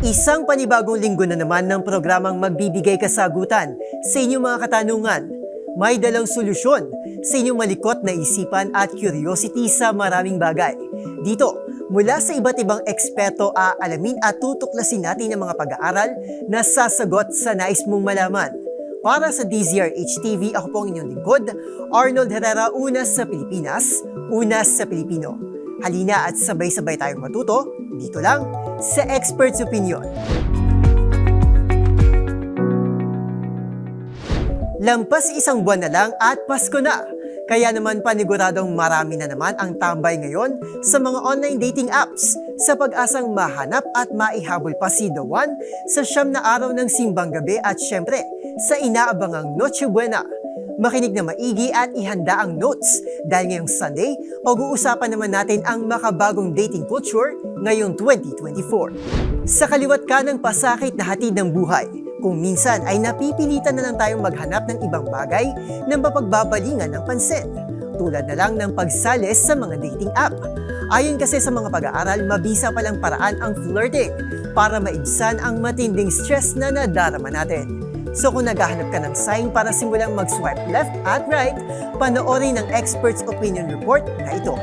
Isang panibagong linggo na naman ng programang magbibigay kasagutan sa inyong mga katanungan. May dalang solusyon sa inyong malikot na isipan at curiosity sa maraming bagay. Dito, mula sa iba't ibang eksperto aalamin at tutuklasin natin ang mga pag-aaral na sasagot sa nais mong malaman. Para sa DZRH TV, ako po ang inyong lingkod, Arnold Herrera, una sa Pilipinas, una sa Pilipino. Halina at sabay-sabay tayong matuto dito lang sa Expert's Opinion. Lampas isang buwan na lang at Pasko na. Kaya naman paniguradong marami na naman ang tambay ngayon sa mga online dating apps sa pag-asang mahanap at maihabol pa si The One sa siyam na araw ng simbang gabi at syempre sa inaabangang Noche Buena. Makinig na maigi at ihanda ang notes dahil ngayong Sunday, pag-uusapan naman natin ang makabagong dating culture ngayong 2024. Sa kaliwat ka ng pasakit na hatid ng buhay, kung minsan ay napipilitan na lang tayong maghanap ng ibang bagay na mapagbabalingan ng pansin, tulad na lang ng pagsalis sa mga dating app. Ayon kasi sa mga pag-aaral, mabisa palang paraan ang flirting para maibsan ang matinding stress na nadarama natin. So kung naghahanap ka ng sign para simulang mag-swipe left at right, panoorin ang expert's opinion report na ito.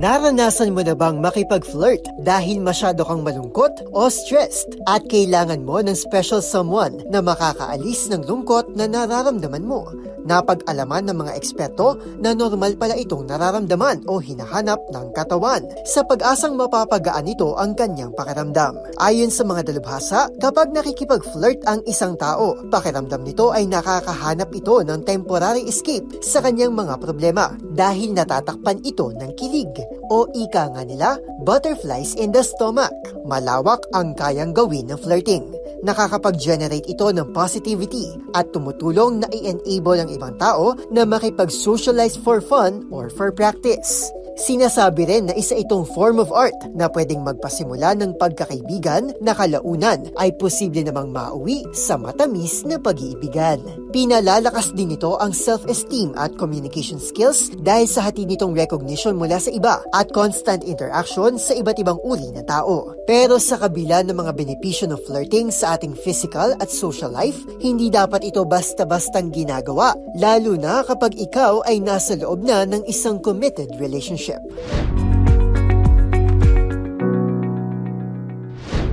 Naranasan mo na bang makipag-flirt dahil masyado kang malungkot o stressed at kailangan mo ng special someone na makakaalis ng lungkot na nararamdaman mo? Napag-alaman ng mga eksperto na normal pala itong nararamdaman o hinahanap ng katawan sa pag-asang mapapagaan ito ang kanyang pakiramdam. Ayon sa mga dalubhasa, kapag nakikipag-flirt ang isang tao, pakiramdam nito ay nakakahanap ito ng temporary escape sa kanyang mga problema dahil natatakpan ito ng kilig o ika nga nila, butterflies in the stomach. Malawak ang kayang gawin ng flirting. Nakakapag-generate ito ng positivity at tumutulong na i-enable ang ibang tao na makipag-socialize for fun or for practice. Sinasabi rin na isa itong form of art na pwedeng magpasimula ng pagkakaibigan na kalaunan ay posible namang mauwi sa matamis na pag-iibigan. Pinalalakas din ito ang self-esteem at communication skills dahil sa hati nitong recognition mula sa iba at constant interaction sa iba't ibang uri ng tao. Pero sa kabila ng mga benepisyo ng flirting sa ating physical at social life, hindi dapat ito basta-bastang ginagawa, lalo na kapag ikaw ay nasa loob na ng isang committed relationship.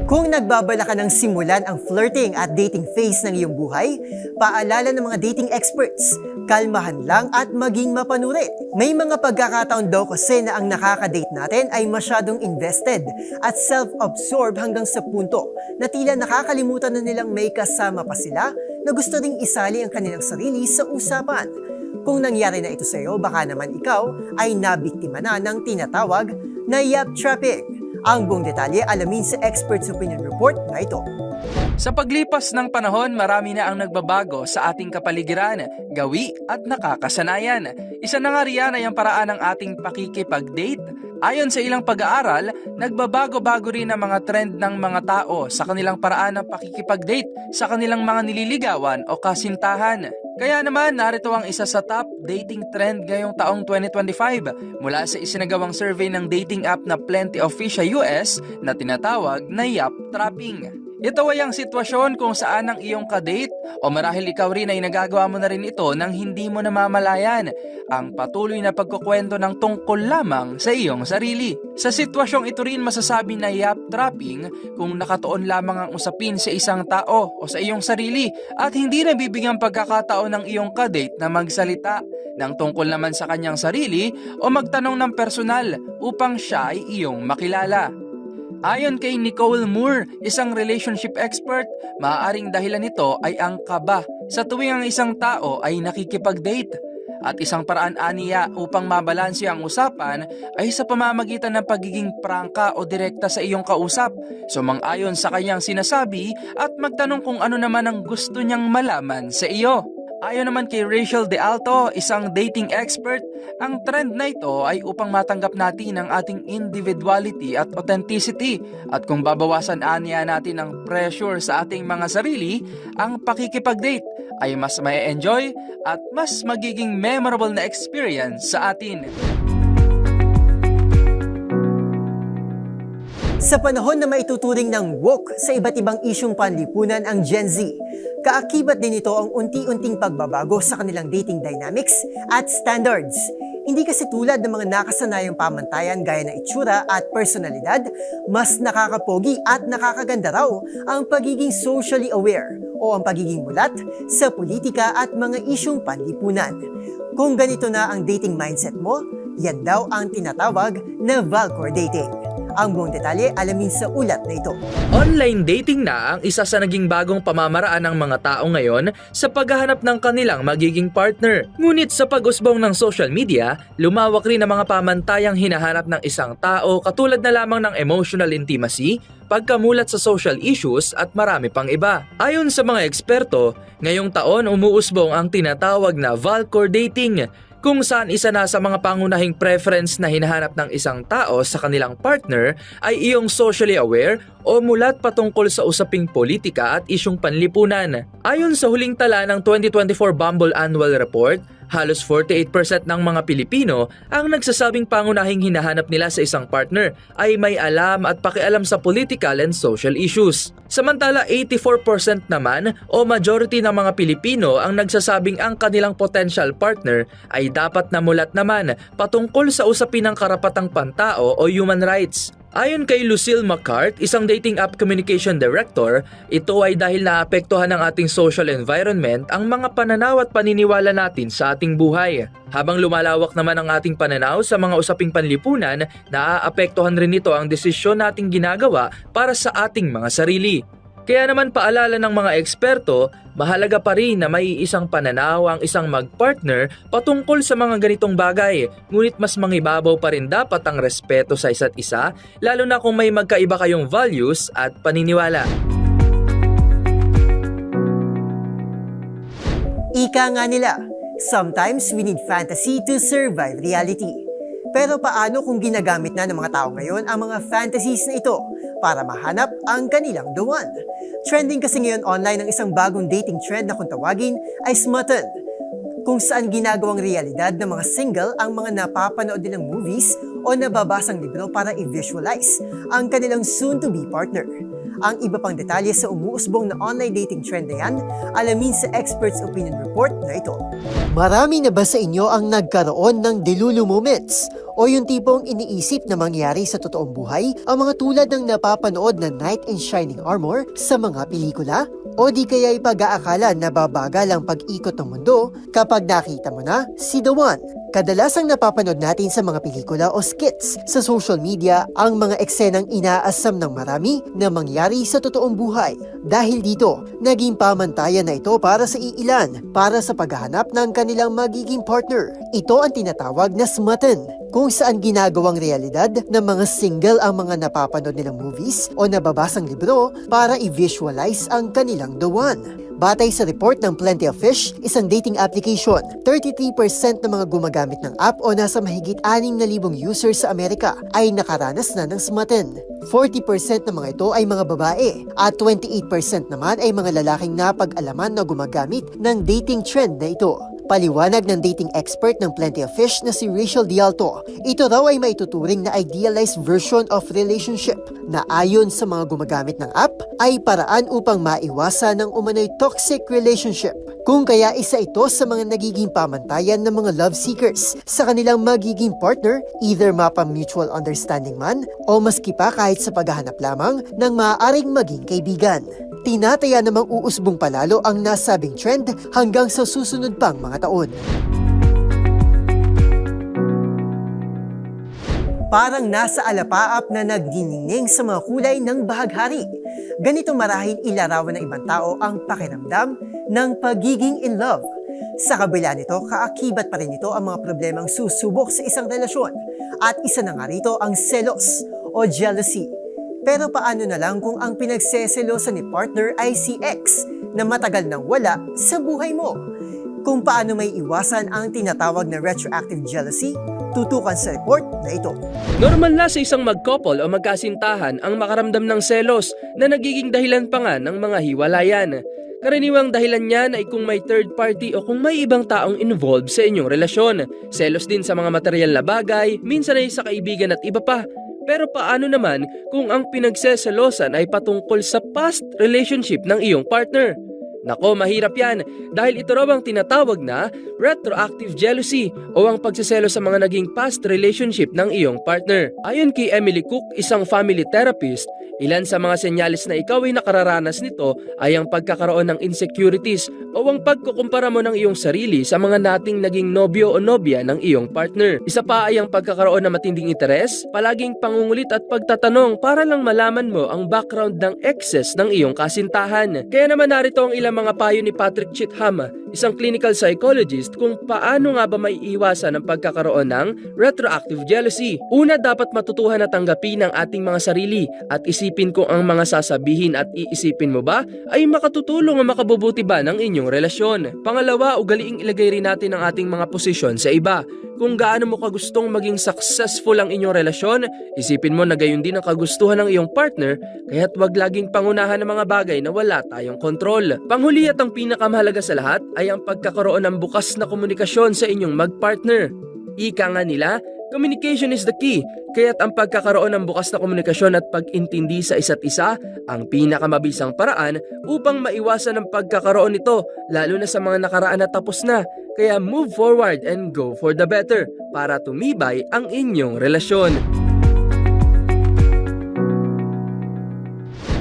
Kung nagbabala ka ng simulan ang flirting at dating phase ng iyong buhay, paalala ng mga dating experts, kalmahan lang at maging mapanuri. May mga pagkakataon daw kasi na ang nakaka-date natin ay masyadong invested at self-absorbed hanggang sa punto na tila nakakalimutan na nilang may kasama pa sila na gusto ding isali ang kanilang sarili sa usapan. Kung nangyari na ito sa iyo, baka naman ikaw ay nabiktima na ng tinatawag na yap trapping. Ang buong detalye alamin sa Expert's Opinion Report na ito. Sa paglipas ng panahon, marami na ang nagbabago sa ating kapaligiran, gawi at nakakasanayan. Isa na nga riyan ay ang paraan ng ating pakikipag-date. Ayon sa ilang pag-aaral, nagbabago-bago rin ang mga trend ng mga tao sa kanilang paraan ng pakikipag-date sa kanilang mga nililigawan o kasintahan. Kaya naman, narito ang isa sa top dating trend ngayong taong 2025 mula sa isinagawang survey ng dating app na Plenty of Fish US na tinatawag na Yap Trapping. Ito ay ang sitwasyon kung saan ang iyong kadate o marahil ikaw rin ay nagagawa mo na rin ito nang hindi mo namamalayan ang patuloy na pagkukwento ng tungkol lamang sa iyong sarili. Sa sitwasyong ito rin masasabi na yap trapping kung nakatuon lamang ang usapin sa isang tao o sa iyong sarili at hindi nabibigyan pagkakataon ng iyong kadate na magsalita ng tungkol naman sa kanyang sarili o magtanong ng personal upang siya ay iyong makilala. Ayon kay Nicole Moore, isang relationship expert, maaaring dahilan nito ay ang kaba sa tuwing ang isang tao ay nakikipag-date. At isang paraan aniya upang mabalanse ang usapan ay sa pamamagitan ng pagiging prangka o direkta sa iyong kausap, sumang-ayon sa kanyang sinasabi at magtanong kung ano naman ang gusto niyang malaman sa iyo. Ayon naman kay Rachel De Alto, isang dating expert, ang trend na ito ay upang matanggap natin ang ating individuality at authenticity at kung babawasan aniya natin ang pressure sa ating mga sarili, ang pakikipag-date ay mas may enjoy at mas magiging memorable na experience sa atin. Sa panahon na maituturing ng woke sa iba't ibang isyong panlipunan ang Gen Z, kaakibat din ito ang unti-unting pagbabago sa kanilang dating dynamics at standards. Hindi kasi tulad ng mga nakasanayang pamantayan gaya ng itsura at personalidad, mas nakakapogi at nakakaganda raw ang pagiging socially aware o ang pagiging mulat sa politika at mga isyong panlipunan. Kung ganito na ang dating mindset mo, yan daw ang tinatawag na Valcor dating. Ang buong detalye alamin sa ulat na ito. Online dating na ang isa sa naging bagong pamamaraan ng mga tao ngayon sa paghahanap ng kanilang magiging partner. Ngunit sa pag-usbong ng social media, lumawak rin ang mga pamantayang hinahanap ng isang tao katulad na lamang ng emotional intimacy, pagkamulat sa social issues at marami pang iba. Ayon sa mga eksperto, ngayong taon umuusbong ang tinatawag na Valcor dating kung saan isa na sa mga pangunahing preference na hinahanap ng isang tao sa kanilang partner ay iyong socially aware o mulat patungkol sa usaping politika at isyong panlipunan. Ayon sa huling tala ng 2024 Bumble Annual Report, halos 48% ng mga Pilipino ang nagsasabing pangunahing hinahanap nila sa isang partner ay may alam at pakialam sa political and social issues. Samantala 84% naman o majority ng mga Pilipino ang nagsasabing ang kanilang potential partner ay dapat namulat naman patungkol sa usapin ng karapatang pantao o human rights. Ayon kay Lucille McCart, isang dating app communication director, ito ay dahil naapektuhan ng ating social environment ang mga pananaw at paniniwala natin sa ating buhay. Habang lumalawak naman ang ating pananaw sa mga usaping panlipunan, naaapektuhan rin nito ang desisyon nating ginagawa para sa ating mga sarili. Kaya naman paalala ng mga eksperto, mahalaga pa rin na may isang pananaw ang isang magpartner patungkol sa mga ganitong bagay. Ngunit mas mangibabaw pa rin dapat ang respeto sa isa't isa, lalo na kung may magkaiba kayong values at paniniwala. Ika nga nila, sometimes we need fantasy to survive reality. Pero paano kung ginagamit na ng mga tao ngayon ang mga fantasies na ito para mahanap ang kanilang the one? Trending kasi ngayon online ang isang bagong dating trend na kung tawagin ay smutton kung saan ginagawang realidad ng mga single ang mga napapanood nilang movies o nababasang libro para i-visualize ang kanilang soon-to-be partner. Ang iba pang detalye sa umuusbong na online dating trend na yan, alamin sa Experts Opinion Report na ito. Marami na ba sa inyo ang nagkaroon ng delulu moments? O yung tipong iniisip na mangyari sa totoong buhay ang mga tulad ng napapanood na Knight in Shining Armor sa mga pelikula? O di kaya'y pag-aakala na babagal ang pag-ikot ng mundo kapag nakita mo na si The One? Kadalasang napapanood natin sa mga pelikula o skits sa social media ang mga eksenang inaasam ng marami na mangyari sa totoong buhay. Dahil dito, naging pamantayan na ito para sa iilan para sa paghahanap ng kanilang magiging partner. Ito ang tinatawag na smutton kung saan ginagawang realidad ng mga single ang mga napapanood nilang movies o nababasang libro para i-visualize ang kanilang one. Batay sa report ng Plenty of Fish, isang dating application, 33% ng mga gumagamit ng app o nasa mahigit 6,000 users sa Amerika ay nakaranas na ng smutton. 40% ng mga ito ay mga babae at 28% naman ay mga lalaking napag-alaman na gumagamit ng dating trend na ito. Paliwanag ng dating expert ng Plenty of Fish na si Rachel Dialto, ito raw ay maituturing na idealized version of relationship na ayon sa mga gumagamit ng app ay paraan upang maiwasan ng umano'y toxic relationship. Kung kaya isa ito sa mga nagiging pamantayan ng mga love seekers sa kanilang magiging partner, either mapa mutual understanding man o maski pa kahit sa paghahanap lamang ng maaaring maging kaibigan. Tinataya namang uusbong palalo ang nasabing trend hanggang sa susunod pang mga taon. Parang nasa alapaap na nagniningning sa mga kulay ng bahaghari. Ganito marahil ilarawan ng ibang tao ang pakiramdam ng pagiging in love. Sa kabila nito, kaakibat pa rin ito ang mga problemang susubok sa isang relasyon. At isa na nga rito ang selos o jealousy. Pero paano na lang kung ang pinagseselosan ni partner ay si ex na matagal nang wala sa buhay mo? Kung paano may iwasan ang tinatawag na retroactive jealousy, tutukan sa report na ito. Normal na sa isang mag-couple o magkasintahan ang makaramdam ng selos na nagiging dahilan pa nga ng mga hiwalayan. Karaniwang dahilan niyan ay kung may third party o kung may ibang taong involved sa inyong relasyon. Selos din sa mga material na bagay, minsan ay sa kaibigan at iba pa. Pero paano naman kung ang pinagseselosan ay patungkol sa past relationship ng iyong partner? Nako, mahirap yan dahil ito raw ang tinatawag na retroactive jealousy o ang pagsiselo sa mga naging past relationship ng iyong partner. Ayon kay Emily Cook, isang family therapist, ilan sa mga senyales na ikaw ay nakararanas nito ay ang pagkakaroon ng insecurities o ang pagkukumpara mo ng iyong sarili sa mga nating naging nobyo o nobya ng iyong partner. Isa pa ay ang pagkakaroon ng matinding interes, palaging pangungulit at pagtatanong para lang malaman mo ang background ng exes ng iyong kasintahan. Kaya naman narito ang ilang mga payo ni Patrick Chitham, isang clinical psychologist kung paano nga ba may iwasan ang pagkakaroon ng retroactive jealousy. Una, dapat matutuhan at tanggapin ang ating mga sarili at isipin kung ang mga sasabihin at iisipin mo ba ay makatutulong o makabubuti ba ng inyong relasyon. Pangalawa, ugaliing ilagay rin natin ang ating mga posisyon sa iba. Kung gaano mo kagustong maging successful ang inyong relasyon, isipin mo na gayon din ang kagustuhan ng iyong partner, kaya't wag laging pangunahan ng mga bagay na wala tayong kontrol. Panghuli at ang pinakamahalaga sa lahat ay ang pagkakaroon ng bukas na komunikasyon sa inyong magpartner. Ika nga nila, communication is the key, kaya't ang pagkakaroon ng bukas na komunikasyon at pag-intindi sa isa't isa ang pinakamabisang paraan upang maiwasan ang pagkakaroon nito, lalo na sa mga nakaraan na tapos na. Kaya move forward and go for the better para tumibay ang inyong relasyon.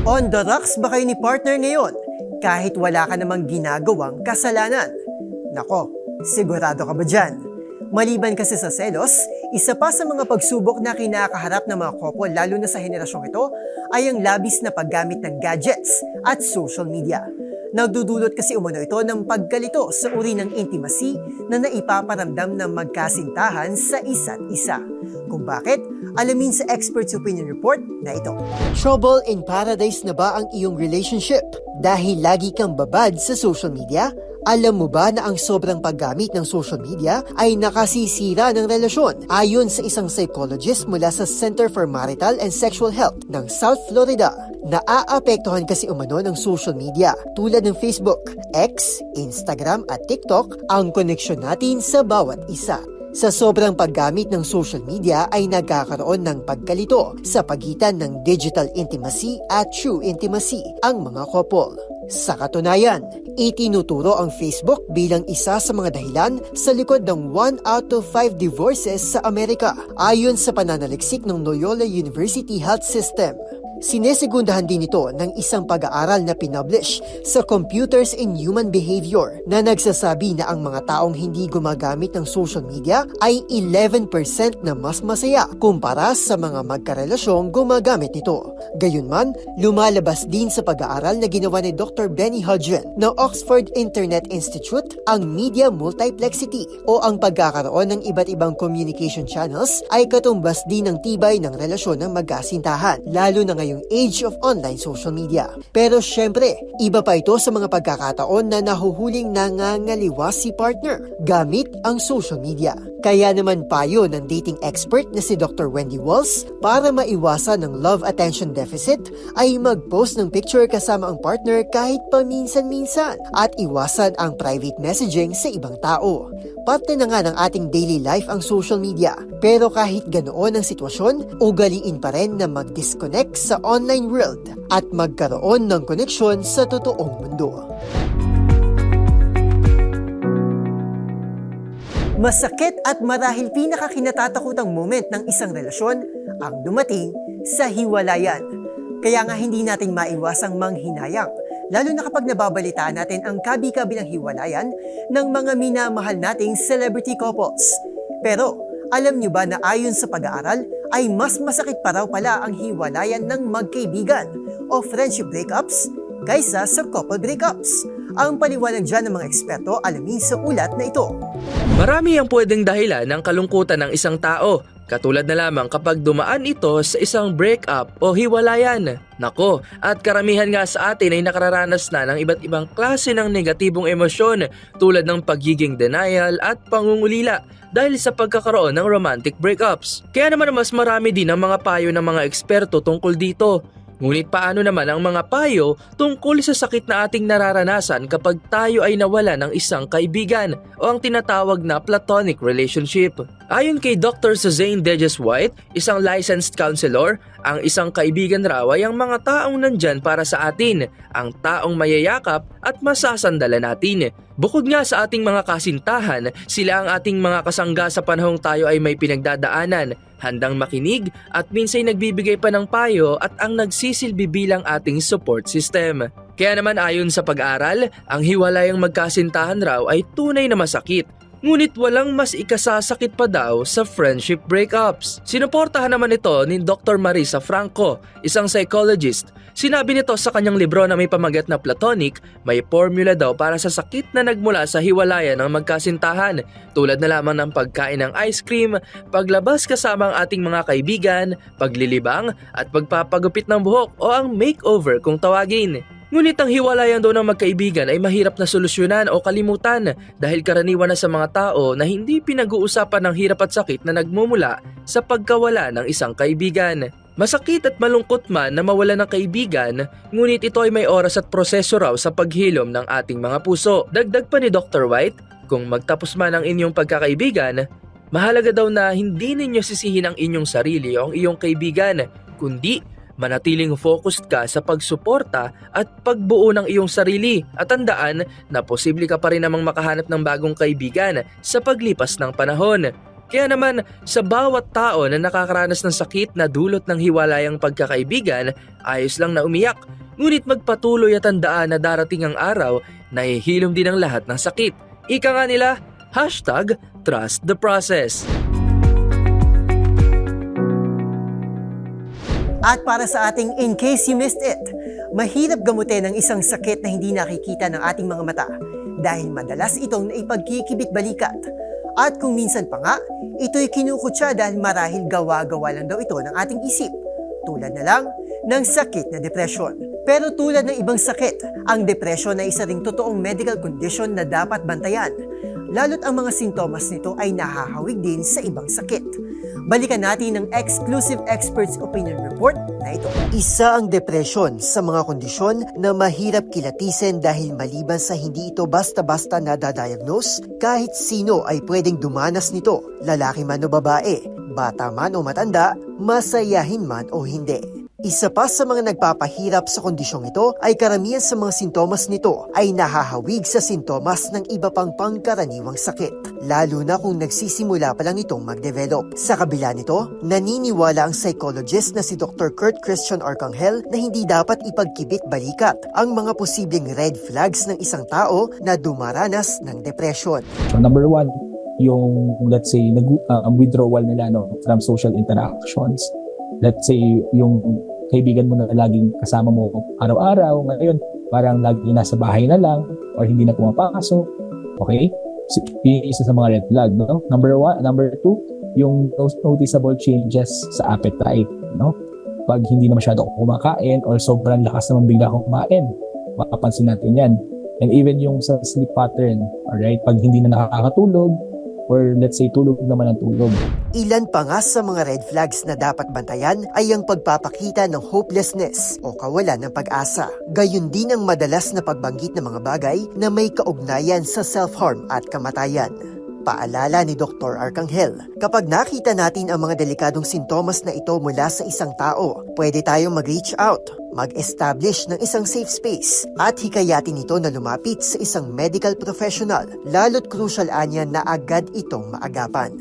On the rocks ba kayo ni partner ngayon? Kahit wala ka namang ginagawang kasalanan. Nako, sigurado ka ba dyan? Maliban kasi sa selos, isa pa sa mga pagsubok na kinakaharap ng mga couple lalo na sa henerasyong ito ay ang labis na paggamit ng gadgets at social media. Nagdudulot kasi umano ito ng pagkalito sa uri ng intimacy na naipaparamdam ng magkasintahan sa isa't isa. Kung bakit, alamin sa Expert's Opinion Report na ito. Trouble in paradise na ba ang iyong relationship? Dahil lagi kang babad sa social media? Alam mo ba na ang sobrang paggamit ng social media ay nakasisira ng relasyon? Ayon sa isang psychologist mula sa Center for Marital and Sexual Health ng South Florida, naaapektuhan kasi umano ng social media tulad ng Facebook, X, Instagram at TikTok ang koneksyon natin sa bawat isa. Sa sobrang paggamit ng social media ay nagkakaroon ng pagkalito sa pagitan ng digital intimacy at true intimacy ang mga couple. Sa katunayan, itinuturo ang Facebook bilang isa sa mga dahilan sa likod ng 1 out of 5 divorces sa Amerika ayon sa pananaliksik ng Loyola University Health System. Sinesegundahan din ito ng isang pag-aaral na pinublish sa Computers in Human Behavior na nagsasabi na ang mga taong hindi gumagamit ng social media ay 11% na mas masaya kumpara sa mga magkarelasyong gumagamit nito. Gayunman, lumalabas din sa pag-aaral na ginawa ni Dr. Benny Hudgen ng Oxford Internet Institute ang media multiplexity o ang pagkakaroon ng iba't ibang communication channels ay katumbas din ng tibay ng relasyon ng magkasintahan, lalo na ngayong age of online social media. Pero syempre, iba pa ito sa mga pagkakataon na nahuhuling nangangaliwa si partner gamit ang social media. Kaya naman payo ng dating expert na si Dr. Wendy Walls para maiwasan ng love attention deficit ay mag-post ng picture kasama ang partner kahit paminsan-minsan at iwasan ang private messaging sa ibang tao. Parte na nga ng ating daily life ang social media. Pero kahit ganoon ang sitwasyon, ugaliin pa rin na mag-disconnect sa online world at magkaroon ng koneksyon sa totoong mundo. Masakit at marahil pinakakinatatakutang moment ng isang relasyon ang dumating sa hiwalayan. Kaya nga hindi natin maiwasang manghinayang, lalo na kapag nababalitaan natin ang kabi-kabilang hiwalayan ng mga minamahal nating celebrity couples. Pero alam nyo ba na ayon sa pag-aaral ay mas masakit pa raw pala ang hiwalayan ng magkaibigan o friendship breakups kaysa sa couple breakups? Ang paliwanag dyan ng mga eksperto alamin sa ulat na ito. Marami ang pwedeng dahilan ng kalungkutan ng isang tao. Katulad na lamang kapag dumaan ito sa isang breakup o hiwalayan. Nako, at karamihan nga sa atin ay nakararanas na ng iba't ibang klase ng negatibong emosyon tulad ng pagiging denial at pangungulila dahil sa pagkakaroon ng romantic breakups. Kaya naman mas marami din ang mga payo ng mga eksperto tungkol dito. Ngunit paano naman ang mga payo tungkol sa sakit na ating nararanasan kapag tayo ay nawala ng isang kaibigan o ang tinatawag na platonic relationship? Ayon kay Dr. Suzanne Dejes White, isang licensed counselor, ang isang kaibigan raw ay ang mga taong nandyan para sa atin, ang taong mayayakap at masasandala natin. Bukod nga sa ating mga kasintahan, sila ang ating mga kasangga sa panahong tayo ay may pinagdadaanan, handang makinig at minsay nagbibigay pa ng payo at ang nagsisilbi bilang ating support system. Kaya naman ayon sa pag-aral, ang hiwalayang magkasintahan raw ay tunay na masakit Ngunit walang mas ikasasakit pa daw sa friendship breakups. Sinuportahan naman ito ni Dr. Marisa Franco, isang psychologist. Sinabi nito sa kanyang libro na may pamagat na platonic, may formula daw para sa sakit na nagmula sa hiwalayan ng magkasintahan, tulad na lamang ng pagkain ng ice cream, paglabas kasama ang ating mga kaibigan, paglilibang, at pagpapagupit ng buhok o ang makeover kung tawagin. Ngunit ang hiwalayan daw ng magkaibigan ay mahirap na solusyonan o kalimutan dahil karaniwan na sa mga tao na hindi pinag-uusapan ng hirap at sakit na nagmumula sa pagkawala ng isang kaibigan. Masakit at malungkot man na mawala ng kaibigan, ngunit ito ay may oras at proseso raw sa paghilom ng ating mga puso. Dagdag pa ni Dr. White, kung magtapos man ang inyong pagkakaibigan, mahalaga daw na hindi ninyo sisihin ang inyong sarili o ang iyong kaibigan, kundi manatiling focused ka sa pagsuporta at pagbuo ng iyong sarili at tandaan na posible ka pa rin namang makahanap ng bagong kaibigan sa paglipas ng panahon. Kaya naman, sa bawat tao na nakakaranas ng sakit na dulot ng hiwalayang pagkakaibigan, ayos lang na umiyak. Ngunit magpatuloy at tandaan na darating ang araw na ihilom din ang lahat ng sakit. Ika nga nila, hashtag trust the process. At para sa ating in case you missed it, mahirap gamutin ang isang sakit na hindi nakikita ng ating mga mata dahil madalas itong naipagkikibit balikat. At kung minsan pa nga, ito'y kinukutsa dahil marahil gawa-gawa lang daw ito ng ating isip. Tulad na lang ng sakit na depression. Pero tulad ng ibang sakit, ang depression ay isa ring totoong medical condition na dapat bantayan. Lalo't ang mga sintomas nito ay nahahawig din sa ibang sakit. Balikan natin ang exclusive experts opinion report na ito. Isa ang depression sa mga kondisyon na mahirap kilatisin dahil maliban sa hindi ito basta-basta nadadiagnose, kahit sino ay pwedeng dumanas nito, lalaki man o babae, bata man o matanda, masayahin man o hindi. Isa pa sa mga nagpapahirap sa kondisyong ito ay karamihan sa mga sintomas nito ay nahahawig sa sintomas ng iba pang pangkaraniwang sakit, lalo na kung nagsisimula pa lang itong mag-develop. Sa kabila nito, naniniwala ang psychologist na si Dr. Kurt Christian Arcangel na hindi dapat ipagkibit balikat ang mga posibleng red flags ng isang tao na dumaranas ng depression. Number one, yung let's say nag uh, withdrawal nila no from social interactions. Let's say yung kaibigan mo na laging kasama mo araw-araw ngayon parang lagi nasa bahay na lang or hindi na pumapasok. Okay? So, isa sa mga red flag, no? Number one, number two, yung no- noticeable changes sa appetite, no? Pag hindi na masyado kumakain or sobrang lakas naman bigla kumain, mapapansin natin yan. And even yung sa sleep pattern, alright? Pag hindi na nakakatulog, or let's say tulog naman ang tulog. Ilan pa nga sa mga red flags na dapat bantayan ay ang pagpapakita ng hopelessness o kawalan ng pag-asa. Gayun din ang madalas na pagbanggit ng mga bagay na may kaugnayan sa self-harm at kamatayan. Paalala ni Dr. Arcangel, kapag nakita natin ang mga delikadong sintomas na ito mula sa isang tao, pwede tayong mag-reach out, mag-establish ng isang safe space, at hikayatin ito na lumapit sa isang medical professional, lalo't crucial anya na agad itong maagapan.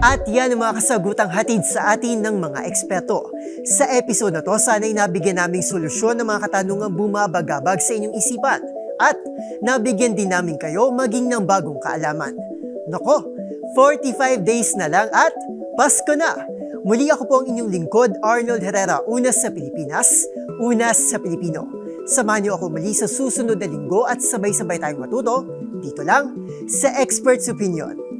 At yan ang mga kasagutang hatid sa atin ng mga eksperto. Sa episode na to, sana'y nabigyan naming solusyon ng mga katanungang bumabagabag sa inyong isipan at nabigyan din namin kayo maging ng bagong kaalaman. Nako, 45 days na lang at Pasko na! Muli ako po ang inyong lingkod, Arnold Herrera, unas sa Pilipinas, unas sa Pilipino. Samahan niyo ako muli sa susunod na linggo at sabay-sabay tayong matuto dito lang sa Expert's Opinion.